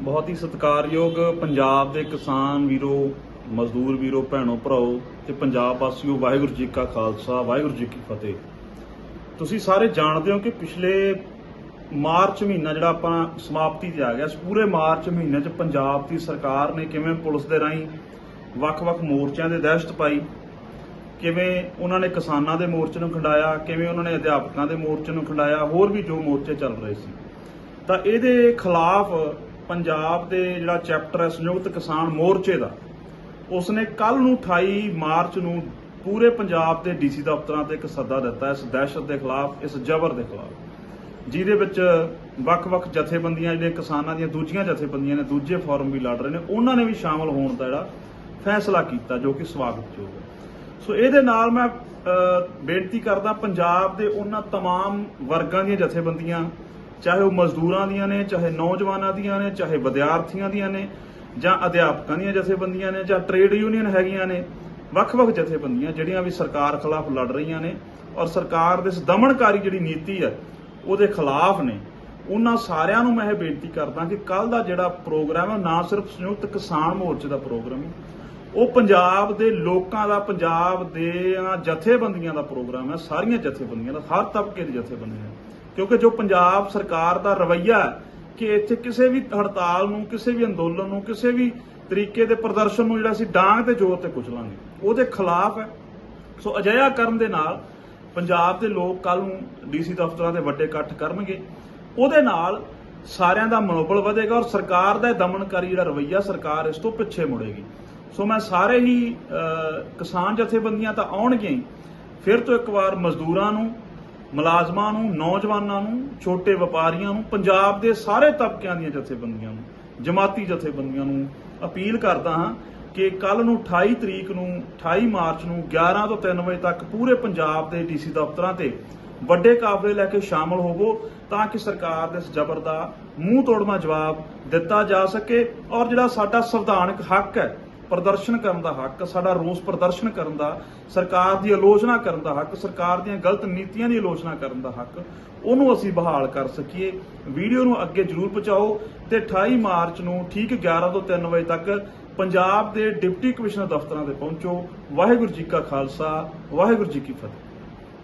ਬਹੁਤ ਹੀ ਸਤਿਕਾਰਯੋਗ ਪੰਜਾਬ ਦੇ ਕਿਸਾਨ ਵੀਰੋ, ਮਜ਼ਦੂਰ ਵੀਰੋ, ਭੈਣੋ, ਭਰਾਓ ਤੇ ਪੰਜਾਬ ਵਾਸੀਓ, ਵਾਹਿਗੁਰੂ ਜੀ ਕਾ ਖਾਲਸਾ, ਵਾਹਿਗੁਰੂ ਜੀ ਕੀ ਫਤਿਹ। ਤੁਸੀਂ ਸਾਰੇ ਜਾਣਦੇ ਹੋ ਕਿ ਪਿਛਲੇ ਮਾਰਚ ਮਹੀਨਾ ਜਿਹੜਾ ਆਪਾਂ ਸਮਾਪਤੀ ਤੇ ਆ ਗਿਆ ਇਸ ਪੂਰੇ ਮਾਰਚ ਮਹੀਨੇ 'ਚ ਪੰਜਾਬ ਦੀ ਸਰਕਾਰ ਨੇ ਕਿਵੇਂ ਪੁਲਿਸ ਦੇ ਰਾਹੀਂ ਵੱਖ-ਵੱਖ ਮੋਰਚਿਆਂ ਦੇ ਦਹਿਸ਼ਤ ਪਾਈ, ਕਿਵੇਂ ਉਹਨਾਂ ਨੇ ਕਿਸਾਨਾਂ ਦੇ ਮੋਰਚੇ ਨੂੰ ਖੰਡਾਇਆ, ਕਿਵੇਂ ਉਹਨਾਂ ਨੇ ਅਧਿਆਪਕਾਂ ਦੇ ਮੋਰਚੇ ਨੂੰ ਖੰਡਾਇਆ, ਹੋਰ ਵੀ ਜੋ ਮੋਰਚੇ ਚੱਲ ਰਹੇ ਸੀ। ਤਾਂ ਇਹਦੇ ਖਿਲਾਫ ਪੰਜਾਬ ਦੇ ਜਿਹੜਾ ਚੈਪਟਰ ਹੈ ਸੰਯੁਕਤ ਕਿਸਾਨ ਮੋਰਚੇ ਦਾ ਉਸਨੇ ਕੱਲ ਨੂੰ 28 ਮਾਰਚ ਨੂੰ ਪੂਰੇ ਪੰਜਾਬ ਦੇ ਡੀਸੀ ਦਫ਼ਤਰਾਂ ਤੇ ਇੱਕ ਸੱਦਾ ਦਿੱਤਾ ਇਸ ਦਹਿਸ਼ਤ ਦੇ ਖਿਲਾਫ ਇਸ ਜ਼ਬਰ ਦੇ ਖਿਲਾਫ ਜਿਹਦੇ ਵਿੱਚ ਵੱਖ-ਵੱਖ ਜਥੇਬੰਦੀਆਂ ਜਿਹੜੀਆਂ ਕਿਸਾਨਾਂ ਦੀਆਂ ਦੂਜੀਆਂ ਜਥੇਬੰਦੀਆਂ ਨੇ ਦੂਜੇ ਫੋਰਮ ਵੀ ਲੜ ਰਹੇ ਨੇ ਉਹਨਾਂ ਨੇ ਵੀ ਸ਼ਾਮਲ ਹੋਣ ਦਾ ਜਿਹੜਾ ਫੈਸਲਾ ਕੀਤਾ ਜੋ ਕਿ ਸਵਾਗਤਯੋਗ ਹੈ ਸੋ ਇਹਦੇ ਨਾਲ ਮੈਂ ਅ, ਬੇਨਤੀ ਕਰਦਾ ਪੰਜਾਬ ਦੇ ਉਹਨਾਂ तमाम ਵਰਗਾਂ ਦੀਆਂ ਜਥੇਬੰਦੀਆਂ ਚਾਹੇ ਉਹ ਮਜ਼ਦੂਰਾਂ ਦੀਆਂ ਨੇ, ਚਾਹੇ ਨੌਜਵਾਨਾਂ ਦੀਆਂ ਨੇ, ਚਾਹੇ ਵਿਦਿਆਰਥੀਆਂ ਦੀਆਂ ਨੇ, ਜਾਂ ਅਧਿਆਪਕਾਂ ਦੀਆਂ ਜਥੇਬੰਦੀਆਂ ਨੇ, ਜਾਂ ਟ੍ਰੇਡ ਯੂਨੀਅਨ ਹੈਗੀਆਂ ਨੇ, ਵੱਖ-ਵੱਖ ਜਥੇਬੰਦੀਆਂ ਜਿਹੜੀਆਂ ਵੀ ਸਰਕਾਰ ਖਿਲਾਫ ਲੜ ਰਹੀਆਂ ਨੇ ਔਰ ਸਰਕਾਰ ਦੇ ਇਸ ਦਮਨਕਾਰੀ ਜਿਹੜੀ ਨੀਤੀ ਹੈ, ਉਹਦੇ ਖਿਲਾਫ ਨੇ। ਉਹਨਾਂ ਸਾਰਿਆਂ ਨੂੰ ਮੈਂ ਇਹ ਬੇਨਤੀ ਕਰਦਾ ਕਿ ਕੱਲ ਦਾ ਜਿਹੜਾ ਪ੍ਰੋਗਰਾਮ ਹੈ ਨਾ ਸਿਰਫ ਸੰਯੁਕਤ ਕਿਸਾਨ ਮੋਰਚੇ ਦਾ ਪ੍ਰੋਗਰਾਮ ਹੈ, ਉਹ ਪੰਜਾਬ ਦੇ ਲੋਕਾਂ ਦਾ, ਪੰਜਾਬ ਦੇ ਜਥੇਬੰਦੀਆਂ ਦਾ ਪ੍ਰੋਗਰਾਮ ਹੈ, ਸਾਰੀਆਂ ਜਥੇਬੰਦੀਆਂ ਦਾ, ਹਰ ਤਬਕੇ ਦੀ ਜਥੇਬੰਦੀਆਂ ਕਿਉਂਕਿ ਜੋ ਪੰਜਾਬ ਸਰਕਾਰ ਦਾ ਰਵੱਈਆ ਕਿ ਇੱਥੇ ਕਿਸੇ ਵੀ ਹੜਤਾਲ ਨੂੰ, ਕਿਸੇ ਵੀ ਅੰਦੋਲਨ ਨੂੰ, ਕਿਸੇ ਵੀ ਤਰੀਕੇ ਦੇ ਪ੍ਰਦਰਸ਼ਨ ਨੂੰ ਜਿਹੜਾ ਅਸੀਂ ਡਾਂਗ ਤੇ ਜ਼ੋਰ ਤੇ ਕੁਚਲਾਂਗੇ ਉਹਦੇ ਖਿਲਾਫ ਹੈ। ਸੋ ਅਜਿਹਾ ਕਰਨ ਦੇ ਨਾਲ ਪੰਜਾਬ ਦੇ ਲੋਕ ਕੱਲ ਨੂੰ ਡੀਸੀ ਦਫ਼ਤਰਾਂ ਦੇ ਵੱਡੇ ਇਕੱਠ ਕਰਨਗੇ। ਉਹਦੇ ਨਾਲ ਸਾਰਿਆਂ ਦਾ ਮਨੋਬਲ ਵਧੇਗਾ ਔਰ ਸਰਕਾਰ ਦਾ ਦਮਨਕਾਰੀ ਜਿਹੜਾ ਰਵੱਈਆ ਸਰਕਾਰ ਇਸ ਤੋਂ ਪਿੱਛੇ ਮੁੜੇਗੀ। ਸੋ ਮੈਂ ਸਾਰੇ ਹੀ ਕਿਸਾਨ ਜਥੇਬੰਦੀਆਂ ਤਾਂ ਆਉਣਗੀਆਂ ਹੀ। ਫਿਰ ਤੋਂ ਇੱਕ ਵਾਰ ਮਜ਼ਦੂਰਾਂ ਨੂੰ ਮੁਲਾਜ਼ਮਾਂ ਨੂੰ, ਨੌਜਵਾਨਾਂ ਨੂੰ, ਛੋਟੇ ਵਪਾਰੀਆਂ ਨੂੰ, ਪੰਜਾਬ ਦੇ ਸਾਰੇ ਤਬਕਿਆਂ ਦੀਆਂ ਜਥੇਬੰਦੀਆਂ ਨੂੰ, ਜਮਾਤੀ ਜਥੇਬੰਦੀਆਂ ਨੂੰ ਅਪੀਲ ਕਰਦਾ ਹਾਂ ਕਿ ਕੱਲ ਨੂੰ 28 ਤਰੀਕ ਨੂੰ 28 ਮਾਰਚ ਨੂੰ 11 ਤੋਂ 3 ਵਜੇ ਤੱਕ ਪੂਰੇ ਪੰਜਾਬ ਦੇ ਡੀਸੀ ਦਫ਼ਤਰਾਂ ਤੇ ਵੱਡੇ ਕਾਫਲੇ ਲੈ ਕੇ ਸ਼ਾਮਲ ਹੋਵੋ ਤਾਂ ਕਿ ਸਰਕਾਰ ਦੇ ਇਸ ਜ਼ਬਰ ਦਾ ਮੂੰਹ ਤੋੜਵਾ ਜਵਾਬ ਦਿੱਤਾ ਜਾ ਸਕੇ। ਔਰ ਜਿਹੜਾ ਸਾਡਾ ਸੰਵਿਧਾਨਕ ਹੱਕ ਹੈ ਪ੍ਰਦਰਸ਼ਨ ਕਰਨ ਦਾ ਹੱਕ, ਸਾਡਾ ਰੋਸ ਪ੍ਰਦਰਸ਼ਨ ਕਰਨ ਦਾ, ਸਰਕਾਰ ਦੀ ਆਲੋਚਨਾ ਕਰਨ ਦਾ ਹੱਕ, ਸਰਕਾਰ ਦੀਆਂ ਗਲਤ ਨੀਤੀਆਂ ਦੀ ਆਲੋਚਨਾ ਕਰਨ ਦਾ ਹੱਕ, ਉਹਨੂੰ ਅਸੀਂ ਬਹਾਲ ਕਰ ਸਕੀਏ। ਵੀਡੀਓ ਨੂੰ ਅੱਗੇ ਜਰੂਰ ਪਹੁੰਚਾਓ ਤੇ 28 ਮਾਰਚ ਨੂੰ ਠੀਕ 11 ਤੋਂ 3 ਵਜੇ ਤੱਕ ਪੰਜਾਬ ਦੇ ਡਿਪਟੀ ਕਮਿਸ਼ਨਰ ਦਫ਼ਤਰਾਂ ਤੇ ਪਹੁੰਚੋ। ਵਾਹਿਗੁਰੂ ਜੀ ਕਾ ਖਾਲਸਾ, ਵਾਹਿਗੁਰੂ ਜੀ ਕੀ ਫਤਿਹ।